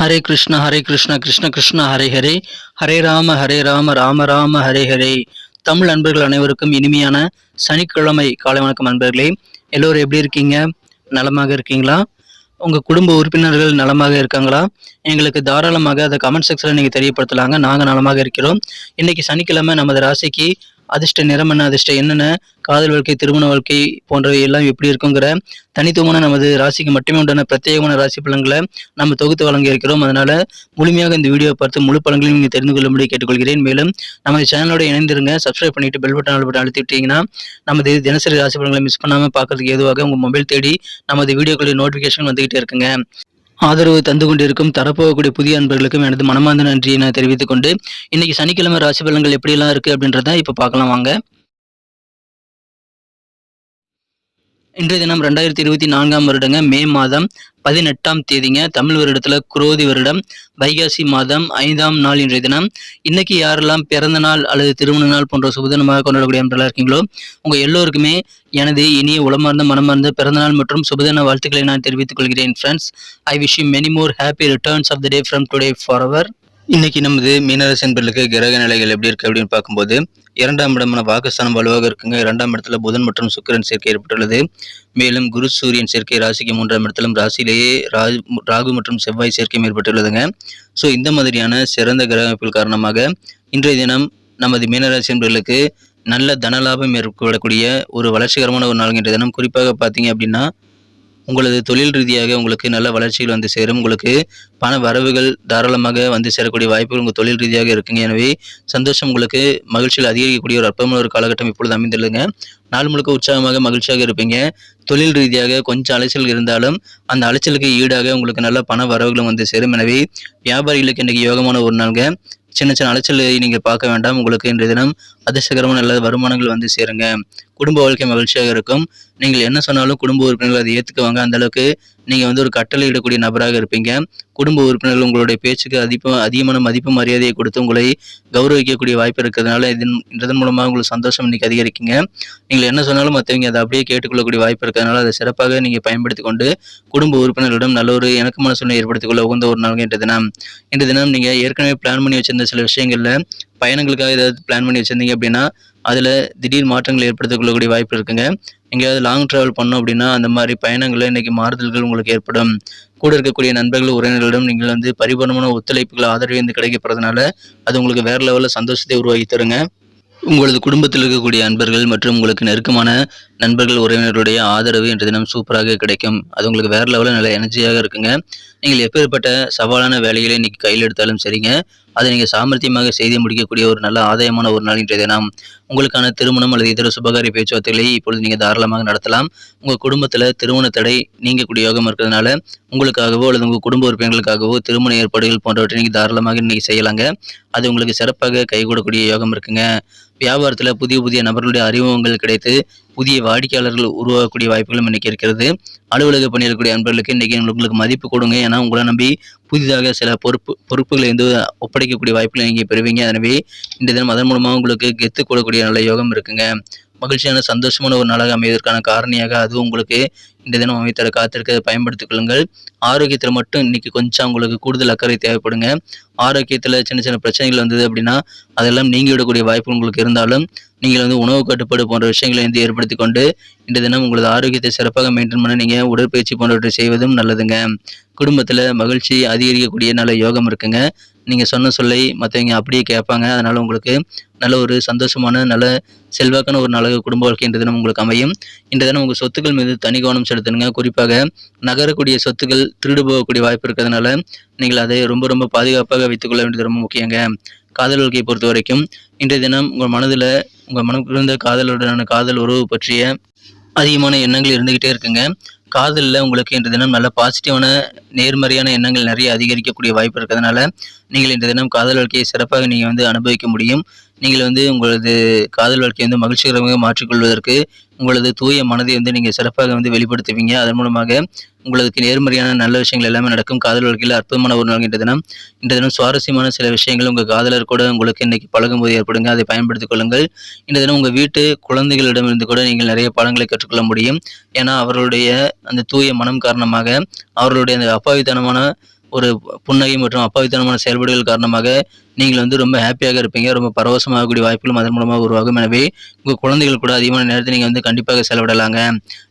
ஹரே கிருஷ்ண ஹரே கிருஷ்ண கிருஷ்ண கிருஷ்ண ஹரே ஹரே. ஹரே ராம ஹரே ராம ராம ராம ஹரே ஹரே. தமிழ் அன்பர்கள் அனைவருக்கும் இனிமையான சனிக்கிழமை. காலை வணக்கம் அன்பர்களே. எல்லோரும் எப்படி இருக்கீங்க? நலமாக இருக்கீங்களா? உங்கள் குடும்ப உறுப்பினர்கள் நலமாக இருக்காங்களா? எங்களுக்கு தாராளமாக அதை கமெண்ட் செக்ஷனில் நீங்கள் தெரியப்படுத்தலாங்க. நாங்கள் நலமாக இருக்கிறோம். இன்னைக்கு சனிக்கிழமை நமது ராசிக்கு அதிர்ஷ்ட நிறம் என்ன அதிர்ஷ்ட என்னென்ன காதல் வாழ்க்கை திருமண வாழ்க்கை போன்றவை எல்லாம் எப்படி இருக்குங்கிற தனித்துவமான நமது ராசிக்கு மட்டுமே உண்டான பிரத்யேகமான ராசி பலன்களை நம்ம தொகுத்து வழங்க இருக்கிறோம். அதனால முழுமையாக இந்த வீடியோ பார்த்து முழு பலன்களையும் நீங்கள் தெரிந்து கொள்ளும்படி கேட்டுக்கொள்கிறேன். மேலும் நமது சேனலோட இணைந்திருங்க. சப்ஸ்கிரைப் பண்ணிட்டு பெல் பட்டன் பட்டன் அழுத்திட்டீங்கன்னா நமது தினசரி ராசி பலன்களை மிஸ் பண்ணாமல் பார்க்கறதுக்கு ஏதுவாக உங்கள் மொபைல் தேடி நமது வீடியோக்களுடைய நோட்டிஃபிகேஷன் வந்துகிட்டே இருக்குங்க. ஆதரவு தந்து கொண்டிருக்கும் தரப்போகக்கூடிய புதிய அன்பர்களுக்கும் எனது மனமார்ந்த நன்றியை நான் தெரிவித்துக் கொண்டு இன்னைக்கு சனிக்கிழமை ராசி பலன்கள் எப்படியெல்லாம் இருக்கு அப்படின்றத இப்போ பார்க்கலாம் வாங்க. இன்றைய தினம் ரெண்டாயிரத்தி இருபத்தி நான்காம் வருடங்க மே மாதம் பதினெட்டாம் தேதிங்க. தமிழ் வருடத்துல குரோதி வருடம். வைகாசி மாதம் ஐந்தாம் நாள் இன்றைய தினம். இன்னைக்கு யாரெல்லாம் பிறந்த நாள் அல்லது திருமண நாள் போன்ற சுபதினமாக கொண்டாடக்கூடிய அன்பர்களாக இருக்கீங்களோ உங்க எல்லோருக்குமே எனது இனிய உளமார்ந்த மனமார்ந்த பிறந்தநாள் மற்றும் சுபதின வாழ்த்துக்களை நான் தெரிவித்துக் கொள்கிறேன் friends I wish you many more happy returns of the day from today for our இன்னைக்கு நமது மீனராசி என்பர்களுக்கு கிரக நிலைகள் எப்படி இருக்கு அப்படின்னு பார்க்கும்போது இரண்டாம் இடமான பாகிஸ்தான் வலுவாக இருக்குங்க. இரண்டாம் இடத்துல புதன் மற்றும் சுக்கிரன் சேர்க்கை ஏற்பட்டுள்ளது. மேலும் குரு சூரியன் சேர்க்கை ராசிக்கு மூன்றாம் இடத்திலும் ராசியிலேயே ராகு ராகு மற்றும் செவ்வாய் சேர்க்கையும் ஏற்பட்டுள்ளதுங்க. ஸோ இந்த மாதிரியான சிறந்த கிரக அமைப்புகள் காரணமாக இன்றைய தினம் நமது மீனராசி என்பர்களுக்கு நல்ல தனலாபம் ஏற்படக்கூடிய ஒரு வளர்ச்சிகரமான ஒரு நாள் இன்றைய தினம். குறிப்பாக பார்த்தீங்க அப்படின்னா உங்களது தொழில் ரீதியாக உங்களுக்கு நல்ல வளர்ச்சிகள் வந்து சேரும். உங்களுக்கு பண வரவுகள் தாராளமாக வந்து சேரக்கூடிய வாய்ப்புகள் உங்கள் தொழில் ரீதியாக இருக்குங்க. எனவே சந்தோஷம் உங்களுக்கு மகிழ்ச்சியில் அதிகரிக்கக்கூடிய ஒரு அற்பமான ஒரு காலகட்டம் இப்பொழுது அமைந்துள்ளதுங்க. நாள் முழுக்க உற்சாகமாக மகிழ்ச்சியாக இருப்பீங்க. தொழில் ரீதியாக கொஞ்சம் அலைச்சல் இருந்தாலும் அந்த அலைச்சலுக்கு ஈடாக உங்களுக்கு நல்ல பண வரவுகளும் வந்து சேரும். எனவே வியாபாரிகளுக்கு இன்றைக்கு யோகமான ஒரு நாளுங்க. சின்ன சின்ன அலைச்சலை நீங்கள் பார்க்க வேண்டாம். உங்களுக்கு இன்றைய தினம் அதிர்ஷ்டகரமான நல்ல வருமானங்கள் வந்து சேருங்க. குடும்ப வாழ்க்கை மகிழ்ச்சியாக இருக்கும். நீங்கள் என்ன சொன்னாலும் குடும்ப உறுப்பினர்கள் அதை ஏற்றுக்குவாங்க அந்த அளவுக்கு நீங்கள் வந்து ஒரு கட்டளை இடக்கூடிய நபராக இருப்பீங்க. குடும்ப உறுப்பினர்கள் உங்களுடைய பேச்சுக்கு அதிக அதிகமான மதிப்பு மரியாதையை கொடுத்து உங்களை கௌரவிக்கக்கூடிய வாய்ப்பு இருக்கிறதுனால இதன் இதன் மூலமாக உங்களுக்கு சந்தோஷம் இன்றைக்கி அதிகரிக்குங்க. நீங்கள் என்ன சொன்னாலும் மற்றவங்க அதை அப்படியே கேட்டுக்கொள்ளக்கூடிய வாய்ப்பு இருக்கிறதுனால அதை சிறப்பாக நீங்கள் பயன்படுத்தி கொண்டு குடும்ப உறுப்பினர்களிடம் நல்ல ஒரு இணக்கமான சூழ்நிலை ஏற்படுத்திக் கொள்ள உகந்த ஒரு நாள் இன்றைய தினம். இன்றைய தினம் நீங்கள் ஏற்கனவே பிளான் பண்ணி வச்சிருந்த சில விஷயங்களில் பயணங்களுக்காக ஏதாவது பிளான் பண்ணி வச்சிருந்தீங்க அப்படின்னா அதில் திடீர் மாற்றங்கள் ஏற்படுத்திக் வாய்ப்பு இருக்குங்க. எங்கேயாவது லாங் ட்ராவல் பண்ணோம் அப்படின்னா அந்த மாதிரி பயணங்களில் இன்றைக்கி மாறுதல்கள் உங்களுக்கு ஏற்படும். கூட இருக்கக்கூடிய நண்பர்கள் உறவினர்களிடம் நீங்கள் வந்து பரிபூர்ணமான ஒத்துழைப்புகள் ஆதரவு வந்து கிடைக்கப்படுறதுனால அது உங்களுக்கு வேறு லெவலில் சந்தோஷத்தை உருவாக்கி தருங்க. உங்களது குடும்பத்தில் இருக்கக்கூடிய அன்பர்கள் மற்றும் உங்களுக்கு நெருக்கமான நண்பர்கள் உறவினர்களுடைய ஆதரவு இன்று தினம் சூப்பராக கிடைக்கும். அது உங்களுக்கு வேறு லெவலில் நல்ல எனர்ஜியாக இருக்குங்க. நீங்கள் எப்பேற்பட்ட சவாலான வேலைகளை இன்னைக்கு கையில் எடுத்தாலும் சரிங்க. அதை நீங்கள் சாமர்த்தியமாக செய்து முடிக்கக்கூடிய ஒரு நல்ல ஆதாயமான ஒரு நாள் இன்றைய தினம். உங்களுக்கான திருமணம் அல்லது இதர சுபகாரி பேச்சுவார்த்தைகளை இப்பொழுது நீங்கள் தாராளமாக நடத்தலாம். உங்கள் குடும்பத்தில் திருமண தடை நீங்கக்கூடிய யோகம் இருக்கிறதுனால உங்களுக்காகவோ அல்லது உங்கள் குடும்ப உறுப்பினர்களுக்காகவோ திருமண ஏற்பாடுகள் போன்றவற்றை நீங்கள் தாராளமாக இன்றைக்கி செய்யலாங்க. அது உங்களுக்கு சிறப்பாக கைகூடக்கூடிய யோகம் இருக்குங்க. வியாபாரத்தில் புதிய புதிய நபர்களுடைய அறிமுகங்கள் கிடைத்து புதிய வாடிக்கையாளர்கள் உருவாகக்கூடிய வாய்ப்புகளும் இன்னைக்கு இருக்கிறது. அலுவலக பணியிருக்கக்கூடிய அன்பர்களுக்கு இன்னைக்கு உங்களுக்கு மதிப்பு கொடுங்க. ஏன்னா உங்களை நம்பி புதிதாக சில பொறுப்பு பொறுப்புகளை வந்து ஒப்படைக்கக்கூடிய வாய்ப்புகளை நீங்கள் பெறுவீங்க. எனவே இந்த தினம் அதன் மூலமாக உங்களுக்கு கெத்து கூடக்கூடிய நல்ல யோகம் இருக்குங்க. மகிழ்ச்சியான சந்தோஷமான ஒரு நாளாக அமைவதற்கான காரணியாக அது உங்களுக்கு இந்த தினம் அமைத்தர காத்திருக்க பயன்படுத்திக் கொள்ளுங்கள் ஆரோக்கியத்தில் மட்டும் இன்னைக்கு கொஞ்சம் உங்களுக்கு கூடுதல் அக்கறை தேவைப்படுங்க. ஆரோக்கியத்தில் சின்ன சின்ன பிரச்சனைகள் வந்தது அப்படின்னா அதெல்லாம் நீங்கி விடக்கூடிய வாய்ப்பு உங்களுக்கு இருந்தாலும் நீங்கள் வந்து உணவு கட்டுப்பாடு போன்ற விஷயங்களை வந்து ஏற்படுத்தி கொண்டு இந்த தினம் உங்களது ஆரோக்கியத்தை சிறப்பாக மெயின்டைன் பண்ண நீங்கள் உடற்பயிற்சி போன்றவற்றை செய்வதும் நல்லதுங்க. குடும்பத்தில் மகிழ்ச்சி அதிகரிக்கக்கூடிய நல்ல யோகம் இருக்குங்க. நீங்கள் சொன்ன சொல்லை மற்றவங்க அப்படியே கேட்பாங்க. அதனால் உங்களுக்கு நல்ல ஒரு சந்தோஷமான நல்ல செல்வாக்கான ஒரு நல்ல குடும்ப வாழ்க்கை இன்ற தினம் உங்களுக்கு அமையும். இன்ற தினம் உங்கள் சொத்துக்கள் மீது தனி கவனம் செலுத்தணுங்க. குறிப்பாக நகரக்கூடிய சொத்துக்கள் திருடு போகக்கூடிய வாய்ப்பு இருக்கிறதுனால நீங்கள் அதை ரொம்ப ரொம்ப பாதுகாப்பாக வைத்துக்கொள்ள வேண்டியது ரொம்ப முக்கியங்க. காதல் வாழ்க்கையை பொறுத்த வரைக்கும் இன்றைய தினம் உங்கள் மனதில் உங்கள் மனம் இருந்த காதலுடனான காதல் உறவு பற்றிய அதிகமான எண்ணங்கள் இருந்துக்கிட்டே இருக்குங்க. காதலில் உங்களுக்கு இன்றைய தினம் நல்ல பாசிட்டிவான நேர்மறையான எண்ணங்கள் நிறைய அதிகரிக்கக்கூடிய வாய்ப்பு இருக்கிறதுனால நீங்கள் இன்று தினம் காதல் வாழ்க்கையை சிறப்பாக நீங்கள் வந்து அனுபவிக்க முடியும். நீங்கள் வந்து உங்களது காதல் வாழ்க்கையை வந்து மகிழ்ச்சிகரமாக மாற்றிக்கொள்வதற்கு உங்களது தூய மனதை வந்து நீங்கள் சிறப்பாக வந்து வெளிப்படுத்துவீங்க. அதன் மூலமாக உங்களுக்கு நேர்மறையான நல்ல விஷயங்கள் எல்லாமே நடக்கும். காதல் வாழ்க்கையில் அற்புதமான ஒரு நாள் இன்ற தினம். இன்ற தினம் சுவாரஸ்யமான சில விஷயங்கள் உங்கள் காதலர் கூட உங்களுக்கு இன்னைக்கு பழகும்போது ஏற்படுங்க. அதை பயன்படுத்திக் கொள்ளுங்கள். இந்த தினம் உங்கள் வீட்டு குழந்தைகளிடமிருந்து கூட நீங்கள் நிறைய பாடங்களை கற்றுக்கொள்ள முடியும். ஏன்னா அவர்களுடைய அந்த தூய மனம் காரணமாக அவர்களுடைய அந்த அப்பாவித்தனமான ஒரு புன்னகை மற்றும் அப்பாவித்தனமான செயல்பாடுகள் காரணமாக நீங்கள் வந்து ரொம்ப ஹாப்பியாக இருப்பீங்க ரொம்ப பரவசமாகக்கூடிய வாய்ப்புகளும் அதன் மூலமாக உருவாகும். எனவே உங்கள் குழந்தைகள் கூட அதிகமான நேரத்தை நீங்கள் வந்து கண்டிப்பாக செலவிடலாங்க.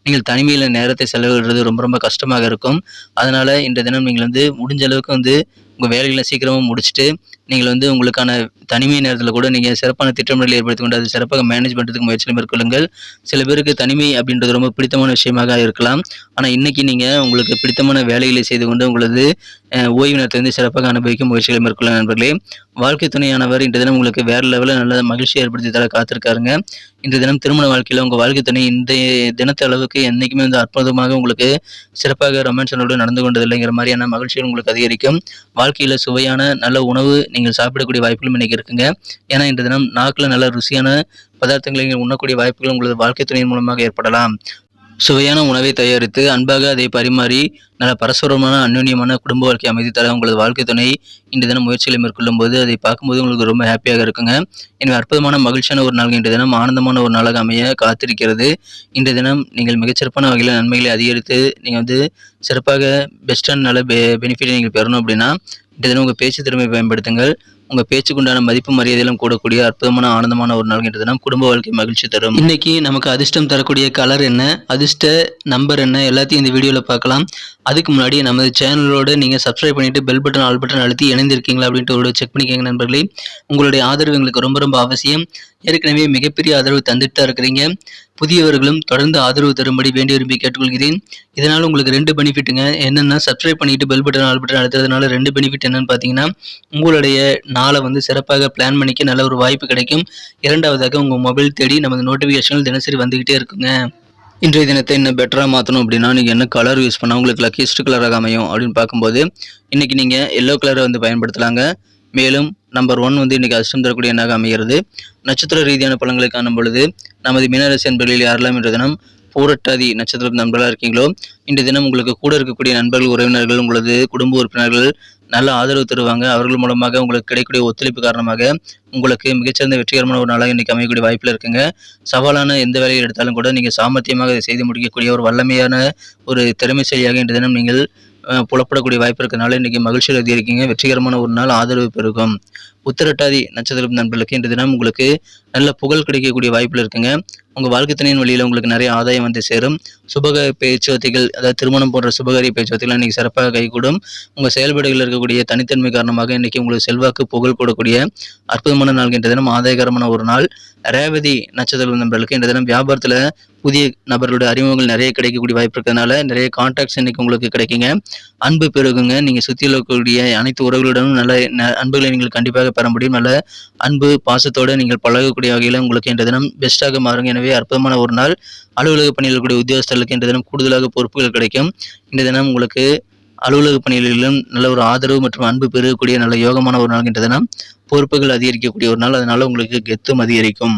நீங்கள் தனிமையில் நேரத்தை செலவிடுறது ரொம்ப ரொம்ப கஷ்டமாக இருக்கும். அதனால் இன்றைய தினம் நீங்கள் வந்து முடிஞ்ச அளவுக்கு வந்து உங்கள் வேலைகளை சீக்கிரமாக முடிச்சுட்டு நீங்கள் வந்து உங்களுக்கான தனிமை நேரத்தில் கூட நீங்கள் சிறப்பான திட்டமிடலை ஏற்படுத்தி கொண்டு அதை சிறப்பாக மேனேஜ் பண்ணுறதுக்கு முயற்சி மேற்கொள்ளுங்கள். சில பேருக்கு தனிமை அப்படின்றது ரொம்ப பிடித்தமான விஷயமாக இருக்கலாம். ஆனால் இன்னைக்கு நீங்கள் உங்களுக்கு பிடித்தமான வேலைகளை செய்து கொண்டு உங்களது ஓய்வு நேரத்தை வந்து சிறப்பாக அனுபவிக்கும் முயற்சிகளை மேற்கொள்ள நண்பர்களே. வாழ்க்கை துணையானவர் இன்று தினம் உங்களுக்கு வேறு லெவலில் நல்ல மகிழ்ச்சி ஏற்படுத்தி தர காத்திருக்காருங்க. இன்று தினம் திருமண வாழ்க்கையில் உங்கள் வாழ்க்கை துணை இந்த தினத்த அளவுக்கு என்றைக்குமே வந்து அற்புதமாக உங்களுக்கு சிறப்பாக ரொமான்ஸனோடு நடந்து கொண்டதில்லைங்கிற மாதிரியான மகிழ்ச்சிகள் உங்களுக்கு அதிகரிக்கும். வாழ்க்கையில் சுவையான நல்ல உணவு நீங்கள் சாப்பிடக்கூடிய வாய்ப்புகளும் இன்றைக்கி இருக்குங்க. ஏன்னா இன்று தினம் நாக்கில் நல்ல ருசியான பதார்த்தங்களை நீங்கள் உண்ணக்கூடிய வாய்ப்புகள் உங்களது வாழ்க்கை துணையின் மூலமாக ஏற்படலாம். சுவையான உணவை தயாரித்து அன்பாக அதை பரிமாறி நல்ல பரஸ்பரமான அந்யோன்யமான குடும்ப வாழ்க்கை அமைதி தர உங்களது வாழ்க்கை துணை இன்று தினம் முயற்சிகளை மேற்கொள்ளும் போது அதை பார்க்கும்போது உங்களுக்கு ரொம்ப ஹாப்பியாக இருக்குங்க. எனவே அற்புதமான மகிழ்ச்சியான ஒரு நாள் இன்று தினம் ஆனந்தமான ஒரு நாளாக அமைய காத்திருக்கிறது. இன்று தினம் நீங்கள் மிகச்சிறப்பான வகையில் நன்மைகளை அதிகரித்து நீங்கள் வந்து சிறப்பாக பெஸ்ட்டான நல்ல பெ பெனிஃபிட்டை நீங்கள் பெறணும் அப்படின்னா இன்று தினம் உங்கள் பேச்சு திறமை பயன்படுத்துங்கள். உங்கள் பேச்சுக்குண்டான மதிப்பு மரியாதையிலும் கூடக்கூடிய அற்புதமான ஆனந்தமான ஒரு நாள் இன்றைய தினம் குடும்ப வாழ்க்கை மகிழ்ச்சி தரும். இன்னைக்கு நமக்கு அதிர்ஷ்டம் தரக்கூடிய கலர் என்ன? அதிர்ஷ்ட நம்பர் என்ன? எல்லாத்தையும் இந்த வீடியோவில் பார்க்கலாம். அதுக்கு முன்னாடி நமது சேனலோட நீங்கள் சப்ஸ்கிரைப் பண்ணிட்டு பெல் பட்டன் ஆல் பட்டன் அழுத்தி இணைந்திருக்கீங்களா அப்படின்ட்டு ஒரு செக் பண்ணிக்கோங்க நண்பர்களே. உங்களுடைய ஆதரவு எங்களுக்கு ரொம்ப ரொம்ப அவசியம். ஏற்கனவே மிகப்பெரிய ஆதரவு தந்துட்டு தான் இருக்கிறீங்க. புதியவர்களும் தொடர்ந்து ஆதரவு தரும்படி வேண்டி விரும்பி கேட்டுக்கொள்கிறேன். இதனால் உங்களுக்கு ரெண்டு பெனிஃபிட்டுங்க. என்னென்னா சப்ஸ்கிரைப் பண்ணிட்டு பெல் பட்டன் ஆல் பட்டன் அழுத்துறதுனால ரெண்டு பெனிஃபிட் என்னன்னு பார்த்தீங்கன்னா உங்களுடைய நாளை வந்து சிறப்பாக பிளான் பண்ணிக்க நல்ல ஒரு வாய்ப்பு கிடைக்கும். இரண்டாவதாக உங்கள் மொபைல் தேடி நமது நோட்டிஃபிகேஷன்கள் தினசரி வந்துக்கிட்டே இருக்குங்க. இன்றைய தினத்தை இன்னும் பெட்டராக மாற்றணும் அப்படின்னா நீங்கள் என்ன கலர் யூஸ் பண்ணால் உங்களுக்கு லக்கிஸ்ட் கலராக அமையும் அப்படின்னு பார்க்கும்போது இன்றைக்கி நீங்கள் எல்லோ கலரை வந்து பயன்படுத்தலாங்க. மேலும் நம்பர் ஒன் வந்து இன்றைக்கி அதிர்ஷ்டம் தரக்கூடிய எண்ணாக அமைகிறது. நட்சத்திர ரீதியான பழங்களை காணும் பொழுது நமது மீனராசி அன்பர்களில் யாரெல்லாம் என்ற தினம் பூரட்டாதி நட்சத்திர நண்பர்களாக இருக்கீங்களோ இன்றைய தினம் உங்களுக்கு கூட இருக்கக்கூடிய நண்பர்கள் உறவினர்கள் உங்களது குடும்ப உறுப்பினர்கள் நல்ல ஆதரவு தருவாங்க. அவர்கள் மூலமாக உங்களுக்கு கிடைக்கக்கூடிய ஒத்துழைப்பு காரணமாக உங்களுக்கு மிகச்சிறந்த வெற்றிகரமான ஒரு நாளாக இன்றைக்கி அமையக்கூடிய வாய்ப்பில் இருக்குங்க. சவாலான எந்த வேலையை எடுத்தாலும் கூட நீங்கள் சாமர்த்தியமாக அதை செய்து முடிக்கக்கூடிய ஒரு வல்லமையான ஒரு திறமைசாலியாக இன்றைய தினம் நீங்கள் புலப்படக்கூடிய வாய்ப்பு இருக்கிறனால இன்றைக்கி மகிழ்ச்சியில் இருக்கீங்க வெற்றிகரமான ஒரு நாள் ஆதரவு பெருகும். உத்திரட்டாதி நட்சத்திரம் நண்பர்களுக்கு இன்று தினம் உங்களுக்கு நல்ல புகழ் கிடைக்கக்கூடிய வாய்ப்பில் இருக்குங்க. உங்கள் வாழ்க்கை துணையின் வழியில் உங்களுக்கு நிறைய ஆதாயம் வந்து சேரும். சுபக பேச்சுவார்த்தைகள் அதாவது திருமணம் போன்ற சுபகாரிய பேச்சுவார்த்தைகள் இன்றைக்கி சிறப்பாக கைகூடும். உங்கள் செயல்பாடுகளில் இருக்கக்கூடிய தனித்தன்மை காரணமாக இன்றைக்கி உங்களுக்கு செல்வாக்கு புகழ் கூடக்கூடிய அற்புதமான நாள் இன்றைய தினம் ஆதாயகரமான ஒரு நாள். ரேவதி நட்சத்திரம் நண்பர்களுக்கு இந்த தினம் வியாபாரத்தில் புதிய நபர்களுடைய அறிமுகங்கள் நிறைய கிடைக்கக்கூடிய வாய்ப்பு இருக்கிறதுனால நிறைய கான்டாக்ட்ஸ் இன்னைக்கு உங்களுக்கு கிடைக்குங்க. அன்பு பெருகுங்க. நீங்கள் சுற்றியில் இருக்கக்கூடிய அனைத்து உறவுகளுடனும் நல்ல அன்புகளை நீங்கள் கண்டிப்பாக பெற முடியும். நல்ல அன்பு பாசத்தோடு நீங்கள் பழகக்கூடிய வகையில் உங்களுக்கு இன்றைய தினம் பெஸ்ட்டாக மாறுங்க. எனவே அற்புதமான ஒரு நாள். அலுவலக பணியில் கூடிய உத்தியோகஸ்தர்களுக்கு இன்றைய தினம் கூடுதலாக பொறுப்புகள் கிடைக்கும். இன்றைய தினம் உங்களுக்கு அலுவலக பணிகளிலும் நல்ல ஒரு ஆதரவு மற்றும் அன்பு பெருகக்கூடிய நல்ல யோகமான ஒரு நாள் இன்றைய தினம். பொறுப்புகள் அதிகரிக்கக்கூடிய ஒரு நாள். அதனால் உங்களுக்கு கெத்தும் அதிகரிக்கும்.